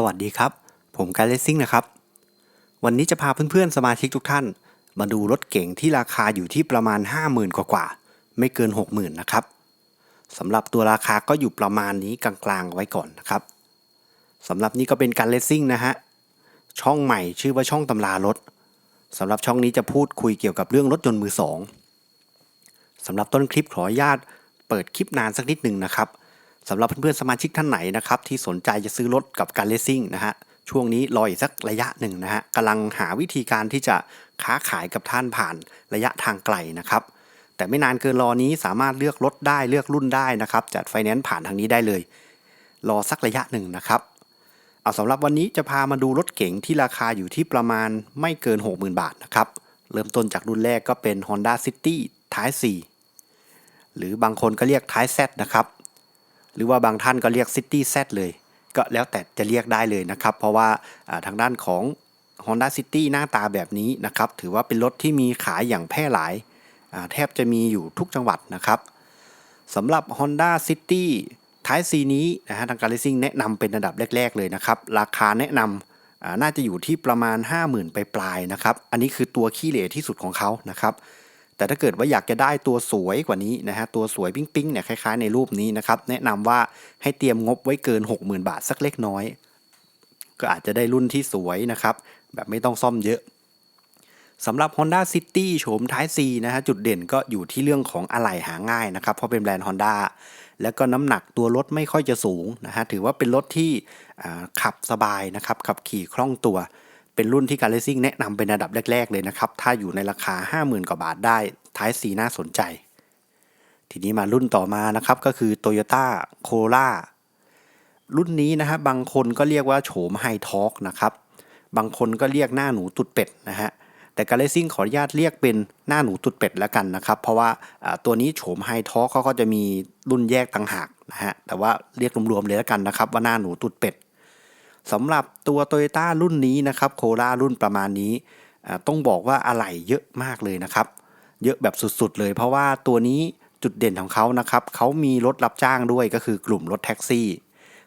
สวัสดีครับ ผมการเลสซิ่งนะครับ วันนี้จะพาเพื่อนๆสมาชิกทุกท่าน มาดูรถเก๋งที่ราคาอยู่ที่ประมาณ 50,000 กว่าๆไม่เกิน 60,000 นะครับสำหรับตัวราคาก็อยู่ประมาณนี้กลางๆไว้ก่อนนะครับสำหรับนี้ก็เป็นการเลสซิ่งนะฮะช่องใหม่ชื่อว่าช่องตำรารถสำหรับช่องนี้จะพูดคุยเกี่ยวกับเรื่องรถยนต์มือสองสำหรับต้นคลิปขออนุญาตเปิดคลิปนานสักนิดหนึ่งนะครับ สำหรับเพื่อนๆสมาชิกท่านไหนนะครับที่สนใจจะซื้อรถกับการเลสซิ่งนะฮะช่วงนี้รออีกสักระยะหนึ่งนะฮะกำลังหาวิธีการที่จะค้าขายกับท่านผ่านระยะทางไกลนะครับ แต่ไม่นานเกินรอนี้สามารถเลือกรถได้เลือกรุ่นได้นะครับ จัดไฟแนนซ์ผ่านทางนี้ได้เลย รอสักระยะหนึ่งนะครับเอาสำหรับวันนี้จะพามาดูรถเก๋งที่ราคาอยู่ที่ประมาณไม่เกิน 60,000 บาทนะครับ เริ่มต้นจากรุ่นแรกก็เป็น Honda City Type 4หรือบางคนก็เรียก Type Z นะครับ หรือว่าบางท่านก็เรียก City Z เลย ก็แล้วแต่จะเรียกได้เลยนะครับ เพราะว่าทางด้านของ Honda City หน้าตาแบบนี้นะครับ ถือว่าเป็นรถที่มีขายอย่างแพร่หลายแทบจะมีอยู่ทุกจังหวัดนะครับสำหรับ Honda City Type C นี้นะฮะทางการ Racing แนะนำเป็นอันดับแรก ๆ เลยนะครับ ราคาแนะนำน่าจะอยู่ที่ประมาณ 50,000 ไปปลายนะครับ อันนี้คือตัวขี้เหร่ที่สุดของเขานะครับ แต่ถ้าเกิดว่าอยากจะได้ตัวสวยกว่านี้นะฮะตัวสวยปิ๊งๆเนี่ยคล้ายๆในรูปนี้นะครับแนะนำว่าให้เตรียมงบไว้เกิน 60,000 บาทสักเล็กน้อย ก็อาจจะได้รุ่นที่สวยนะครับแบบไม่ต้องซ่อมเยอะสำหรับ Honda City โฉม Type C นะฮะจุดเด่นก็อยู่ที่เรื่องของอะไหล่หาง่ายนะครับเพราะเป็นแบรนด์ Honda แล้วก็น้ำหนักตัวรถไม่ค่อยจะสูงนะฮะถือว่าเป็นรถที่ขับสบายนะครับขับขี่คล่องตัว เป็นรุ่นที่การเลสซิ่งแนะนำเป็นอันดับแรก ๆ เลยนะครับ ถ้าอยู่ในราคา 50,000 กว่าบาทได้ Type C น่าสนใจ ทีนี้มารุ่นต่อมานะครับก็คือ Toyota Corolla รุ่นนี้นะฮะบางคนก็เรียกว่าโฉมไฮทอ k นะครับ บางคนก็เรียกหน้าหนูตุดเป็ดนะฮะแต่การเลสซิ่งขออนุญาตเรียกเป็นหน้าหนูตุดเป็ดแล้วกันนะครับ เพราะว่าตัวนี้โฉมไฮทอ k เขาก็จะมีรุ่นแยกต่างหากนะฮะแต่ว่าเรียกรวมๆเลยแล้วกันนะครับว่าหน้าหนูตุดเป็ด สำหรับตัว Toyota รุ่นนี้นะครับโครารุ่นประมาณนี้ ต้องบอกว่าอะไหล่เยอะมากเลยนะครับ เยอะแบบสุดๆ เลยเพราะว่าตัวนี้จุดเด่นของเขานะครับเขามีรถรับจ้างด้วยก็คือกลุ่มรถแท็กซี่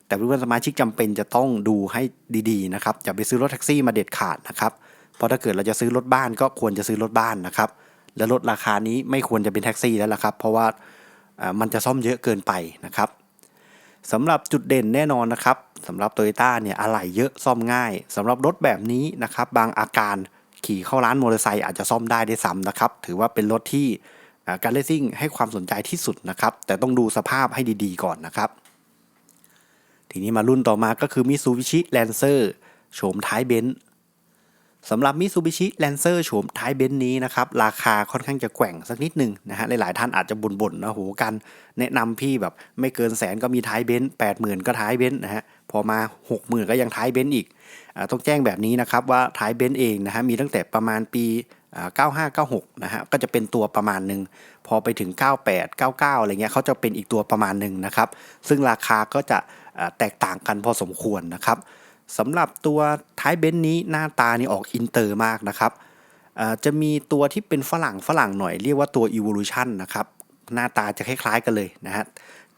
แต่เพื่อนสมาชิกจำเป็นจะต้องดูให้ดีๆนะครับอย่าไปซื้อรถแท็กซี่มาเด็ดขาดนะครับเพราะถ้าเกิดเราจะซื้อรถบ้านก็ควรจะซื้อรถบ้านนะครับ และรถราคานี้ไม่ควรจะเป็นแท็กซี่แล้วล่ะครับ เพราะว่ามันจะซ่อมเยอะเกินไปนะครับสำหรับจุดเด่นแน่นอนนะครับ สำหรับโตโยต้าเนี่ยอะไหล่เยอะซ่อมง่ายสำหรับรถแบบนี้นะครับบางอาการขี่เข้าร้านมอเตอร์ไซค์อาจจะซ่อมได้ได้ซ้ำนะครับ ถือว่าเป็นรถที่การเลสซิ่งให้ความสนใจที่สุดนะครับ แต่ต้องดูสภาพให้ดีๆก่อนนะครับ ทีนี้มารุ่นต่อมาก็คือมิซูบิชิแลนเซอร์โฉมท้ายเบนซ์ สำหรับ Mitsubishi Lancer โฉมท้ายเบนซ์นี้นะครับ ราคาค่อนข้างจะแกว่งสักนิดหนึ่งนะฮะหลายๆท่านอาจจะบ่นๆนะโหกัน แนะนำพี่แบบไม่เกินแสนก็มีท้ายเบนซ์แปดหมื่นก็ท้ายเบนซ์นะฮะพอมาหกหมื่นก็ยังท้ายเบนซ์อีกอต้องแจ้งแบบนี้นะครับว่าท้ายเบนซ์เองนะฮะมีตั้งแต่ประมาณปีอ่า95 96 นะฮะก็จะเป็นตัวประมาณหนึ่งพอไปถึง 98 99 อะไรเงี้ยเขาจะเป็นอีกตัวประมาณหนึ่งนะครับซึ่งราคาก็จะแตกต่างกันพอสมควรนะครับ สำหรับตัวท้ายเบนซ์นี้หน้าตานี่ออกอินเตอร์มากนะครับจะมีตัวที่เป็นฝรั่งฝรั่งหน่อยเรียกว่าตัว Evolution นะครับหน้าตาจะคล้ายๆกันเลยนะฮะ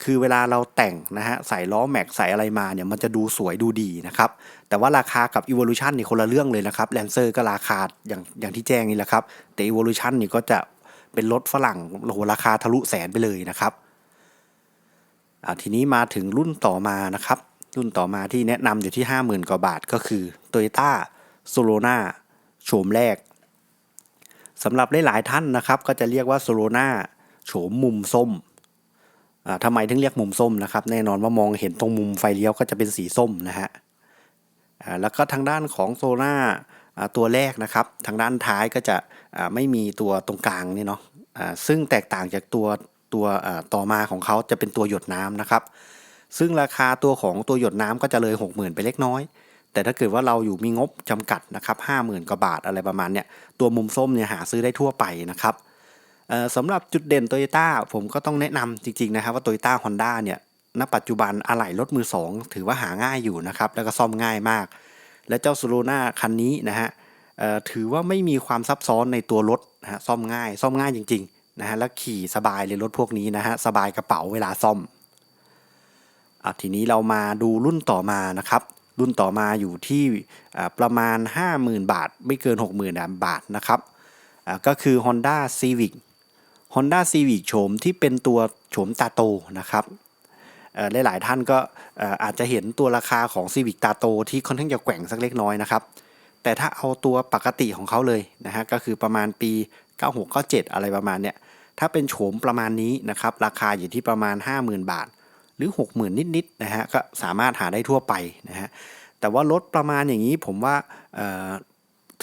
คือเวลาเราแต่งนะฮะใส่ล้อแม็กใส่อะไรมาเนี่ยมันจะดูสวยดูดีนะครับแต่ว่าราคากับ Evolution นี่คนละเรื่องเลยนะครับ Lancer ก็ราคาอย่างอย่างที่แจ้งนี่แหละครับแต่ Evolution นี่ก็จะเป็นรถฝรั่งโหราคาทะลุแสนไปเลยนะครับทีนี้มาถึงรุ่นต่อมานะครับ รุ่นต่อมาที่แนะนำอยู่ที่ 50,000 กว่าบาทก็คือ Toyota s o l o n a โฉมแรกสำหรับหลายๆท่านนะครับ ก็จะเรียกว่าโซโลนาโฉมมุมส้มทำไมถึงเรียกมุมส้มนะครับ แน่นอนว่ามองเห็นตรงมุมไฟเลี้ยวก็จะเป็นสีส้มนะฮะแล้วก็ทางด้านของโซโลนาอ่าตัวแรกนะครับ ทางด้านท้ายก็จะไม่มีตัวตรงกลางนี่เนาะซึ่งแตกต่างจากตัวตัวต่อมาของเขาจะเป็นตัวหยดน้ำนะครับ ซึ่งราคาตัวของตัวหยดน้ำก็จะเลย 60,000 ไปเล็กน้อย แต่ถ้าเกิดว่าเราอยู่มีงบจำกัดนะครับ50,000กว่าบาทอะไรประมาณเนี้ยตัวมุมส้มเนี่ยหาซื้อได้ทั่วไปนะครับสำหรับจุดเด่น t o y ยต้าผมก็ต้องแนะนำจริงๆนะครับว่า t o y ยต้าฮอนด้าเนี่ยณปัจจุบันอะไหล่รถมือ 2 ถือว่าหาง่ายอยู่นะครับแล้วก็ซ่อมง่ายมาก และเจ้าซูโ o นาคันนี้นะฮะถือว่าไม่มีความซับซ้อนในตัวรถนะฮะซ่อมง่าย ซ่อมง่ายจริงๆนะฮะแล้วขี่สบายเลยรถพวกนี้นะฮะสบายกระเป๋าเวลาซ่อม อะทีนี้เรามาดูรุ่นต่อมานะครับ รุ่นต่อมาอยู่ที่ประมาณ 50,000 บาท ไม่เกิน 60,000 บาทนะครับอ่าก็คือ Honda Civic Honda Civic โฉมที่เป็นตัวโฉมตาโตนะครับเอ่อหลายๆท่านก็เอ่ออาจจะเห็นตัวราคาของ Civic ตาโตที่ค่อนข้างจะแกว่งสักเล็กน้อยนะครับ แต่ถ้าเอาตัวปกติของเขาเลยนะฮะก็คือประมาณปี 96 97 อะไรประมาณเนี้ยถ้าเป็นโฉมประมาณนี้นะครับ ราคาอยู่ที่ประมาณ 50,000 บาท หรือ 60,000 นิดๆนะฮะก็สามารถหาได้ทั่วไปนะฮะแต่ว่ารถประมาณอย่างนี้ผมว่า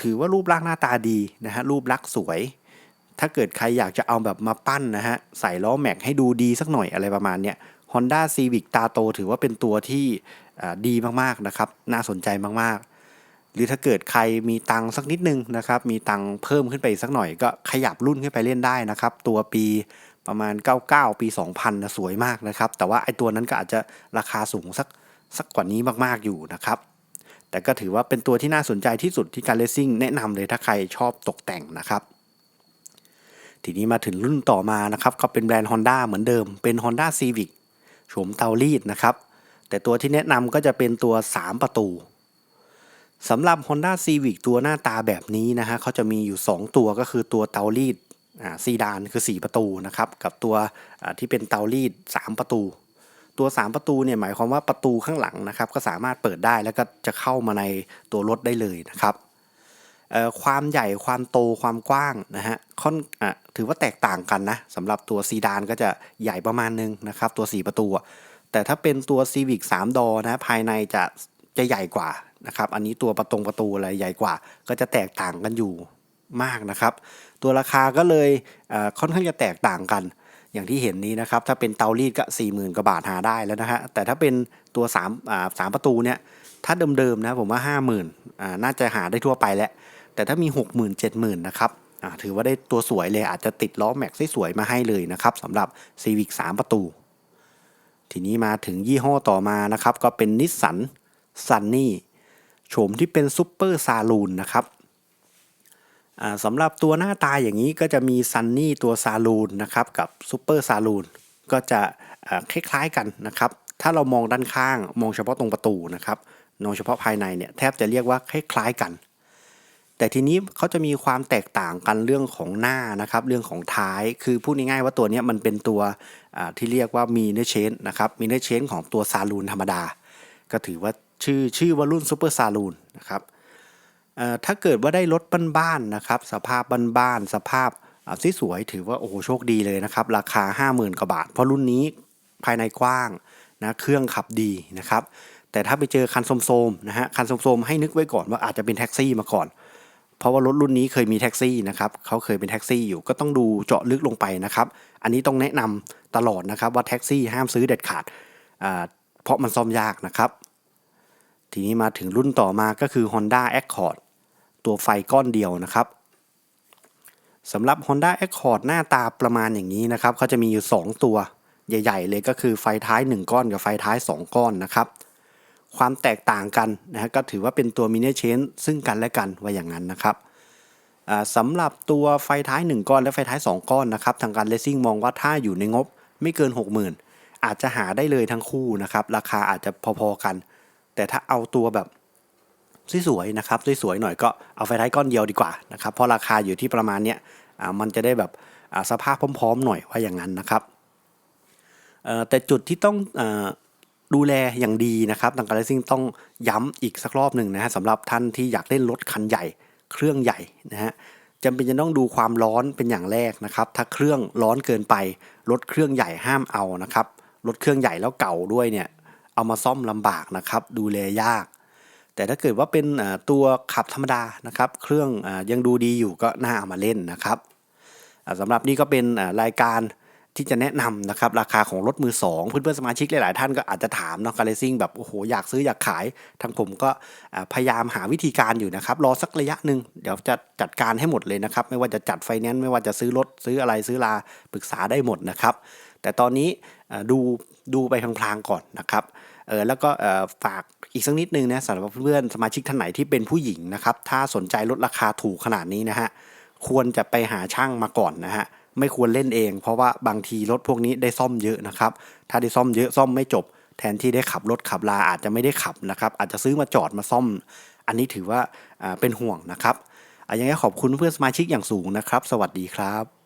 ถือว่ารูปร่างหน้าตาดีนะฮะรูปลักษณ์สวย ถ้าเกิดใครอยากจะเอาแบบมาปั้นนะฮะใส่ล้อแม็กให้ดูดีสักหน่อยอะไรประมาณเนี้ย Honda Civic ตาโตถือว่าเป็นตัวที่ดีมากๆนะครับ น่าสนใจมากๆ หรือถ้าเกิดใครมีตังค์สักนิดนึงนะครับ มีตังค์เพิ่มขึ้นไปสักหน่อยก็ขยับรุ่นขึ้นไปเล่นได้นะครับ ตัวปี ประมาณ 99 ปี 2000นะสวยมากนะครับ แต่ว่าไอ้ตัวนั้นก็อาจจะราคาสูงสักสักกว่านี้มากๆอยู่นะครับ แต่ก็ถือว่าเป็นตัวที่น่าสนใจที่สุดที่การเลสซิ่งแนะนำเลยถ้าใครชอบตกแต่งนะครับทีนี้มาถึงรุ่นต่อมานะครับก็เป็นแบรนด์ Honda เหมือนเดิมเป็น Honda Civic โฉมเตารีดนะครับ แต่ตัวที่แนะนำก็จะเป็นตัว 3 ประตูสำหรับ Honda Civic ตัวหน้าตาแบบนี้นะฮะเขาจะมีอยู่ 2 ตัวก็คือตัวเตารีด ซีดานคือ 4 ประตูนะครับกับตัวที่เป็นเตารีด 3 ประตู ตัว 3 ประตูเนี่ยหมายความว่าประตูข้างหลังนะครับก็สามารถเปิดได้แล้วก็จะเข้ามาในตัวรถได้เลยนะครับความใหญ่ความโตความกว้างนะฮะค่อนอถือว่าแตกต่างกันนะสำหรับตัวซีดานก็จะใหญ่ประมาณนึงนะครับตัว 4 ประตู แต่ถ้าเป็นตัว Civic 3 ดอนะภายในจะจะใหญ่กว่านะครับอันนี้ตัวประตงประตูอะไรใหญ่กว่า ก็จะแตกต่างกันอยู่ มากนะครับ ตัวราคาก็เลยค่อนข้างจะแตกต่างกัน อย่างที่เห็นนี้นะครับ ถ้าเป็นเตารีดก็ 40,000กว่าบาทหาได้แล้วนะฮะแต่ถ้าเป็นตัว3อ่าสามประตูเนี่ยถ้าเดิมๆนะผมว่า 50,000อ่าน่าจะหาได้ทั่วไปแล้วแต่ถ้ามี 60,000 70,000นะครับถือว่าได้ตัวสวยเลยอาจจะติดล้อแม็กซ์สวยมาให้เลยนะครับสำหรับ Civic 3 ประตู ทีนี้มาถึงยี่ห้อต่อมานะครับ ก็เป็นนิสสันซันนี่โฉมที่เป็นซูเปอร์ซาลูนนะครับ สำหรับตัวหน้าตาอย่างนี้ก็จะมีซันนี่ตัวซาลูนนะครับกับซูเปอร์ซาลูนก็จะคล้ายๆกันนะครับ ถ้าเรามองด้านข้างมองเฉพาะตรงประตูนะครับมองเฉพาะภายในเนี่ยแทบจะเรียกว่าคล้ายๆกัน แต่ทีนี้เขาจะมีความแตกต่างกันเรื่องของหน้านะครับเรื่องของท้ายคือพูดง่ายๆว่าตัวนี้มันเป็นตัวที่เรียกว่ามีเนื้อเชนนะครับมีเนื้อเชนของตัวซาลูนธรรมดา ก็ถือว่าชื่อชื่อว่ารุ่นซูเปอร์ซาลูนนะครับ ถ้าเกิดว่าได้รถบ้านๆนะครับ สภาพบ้านๆสภาพอ่สวยถือว่าโอ้โหโชคดีเลยนะครับ ราคา 50,000กว่าบาท เพราะรุ่นนี้ภายในกว้างนะเครื่องขับดีนะครับ แต่ถ้าไปเจอคันโสมๆนะฮะคันโสมๆให้นึกไว้ก่อนว่าอาจจะเป็นแท็กซี่มาก่อน เพราะว่ารถรุ่นนี้เคยมีแท็กซี่นะครับเขาเคยเป็นแท็กซี่อยู่ก็ต้องดูเจาะลึกลงไปนะครับ อันนี้ต้องแนะนำตลอดนะครับว่าแท็กซี่ห้ามซื้อเด็ดขาดเพราะมันซ่อมยากนะครับ ทีนี้มาถึงรุ่นต่อมาก็คือ Honda Accord ตัวไฟก้อนเดียวนะครับสำหรับ Honda Accord หน้าตาประมาณอย่างนี้นะครับเขาจะมีอยู่ 2 ตัวใหญ่ ๆ เลยก็คือไฟท้าย 1 ก้อนกับไฟท้าย 2 ก้อนนะครับ ความแตกต่างกันนะฮะก็ถือว่าเป็นตัวมินิเชนซึ่งกันและกันว่าอย่างนั้นนะครับสำหรับตัวไฟท้าย 1 ก้อนและไฟท้าย 2 ก้อนนะครับทางการเลสซิ่งมองว่าถ้าอยู่ในงบไม่เกิน 60,000 อาจจะหาได้เลยทั้งคู่นะครับราคาอาจจะพอๆกัน แต่ถ้าเอาตัวแบบสวยๆนะครับสวยๆหน่อยก็เอาไฟท้ายก้อนเดียวดีกว่านะครับเพราะราคาอยู่ที่ประมาณเนี้ยอ่ามันจะได้แบบสภาพพร้อมๆ หน่อยว่าอย่างนั้นนะครับเอ่อแต่จุดที่ต้องอดูแลอย่างดีนะครับทางการเลซิ่งต้องย้ำอีกสักรอบหนึ่งนะฮะสำหรับท่านที่อยากเล่นรถคันใหญ่เครื่องใหญ่นะฮะจำเป็นจะต้องดูความร้อนเป็นอย่างแรกนะครับ ถ้าเครื่องร้อนเกินไปรถเครื่องใหญ่ห้ามเอานะครับรถเครื่องใหญ่แล้วเก่าด้วยเนี่ย เอามาซ่อมลำบากนะครับดูแลยาก แต่ถ้าเกิดว่าเป็นตัวขับธรรมดานะครับ เครื่องยังดูดีอยู่ก็น่าเอามาเล่นนะครับอ่าสำหรับนี่ก็เป็นรายการที่จะแนะนำนะครับราคาของรถมือสองเพื่อนๆสมาชิกหลายๆท่านก็อาจจะถามเนาะการเลซิ่งแบบโอ้โหอยากซื้ออยากขายทางผมก็พยายามหาวิธีการอยู่นะครับ รอสักระยะหนึ่งเดี๋ยวจะจัดการให้หมดเลยนะครับ ไม่ว่าจะจัดไฟแนนซ์ไม่ว่าจะซื้อรถซื้ออะไรซื้อลาปรึกษาได้หมดนะครับ แต่ตอนนี้ดูดูไปพลางๆก่อนนะครับ เออแล้วก็เออฝากอีกสักนิดนึงนะสำหรับเพื่อนสมาชิกท่านไหนที่เป็นผู้หญิงนะครับ ถ้าสนใจลดราคาถูกขนาดนี้นะฮะควรจะไปหาช่างมาก่อนนะฮะไม่ควรเล่นเอง เพราะว่าบางทีรถพวกนี้ได้ซ่อมเยอะนะครับ ถ้าได้ซ่อมเยอะซ่อมไม่จบ แทนที่ได้ขับรถขับลาอาจจะไม่ได้ขับนะครับ อาจจะซื้อมาจอดมาซ่อม อันนี้ถือว่าเป็นห่วงนะครับอะยังไงขอบคุณเพื่อนสมาชิกอย่างสูงนะครับ สวัสดีครับ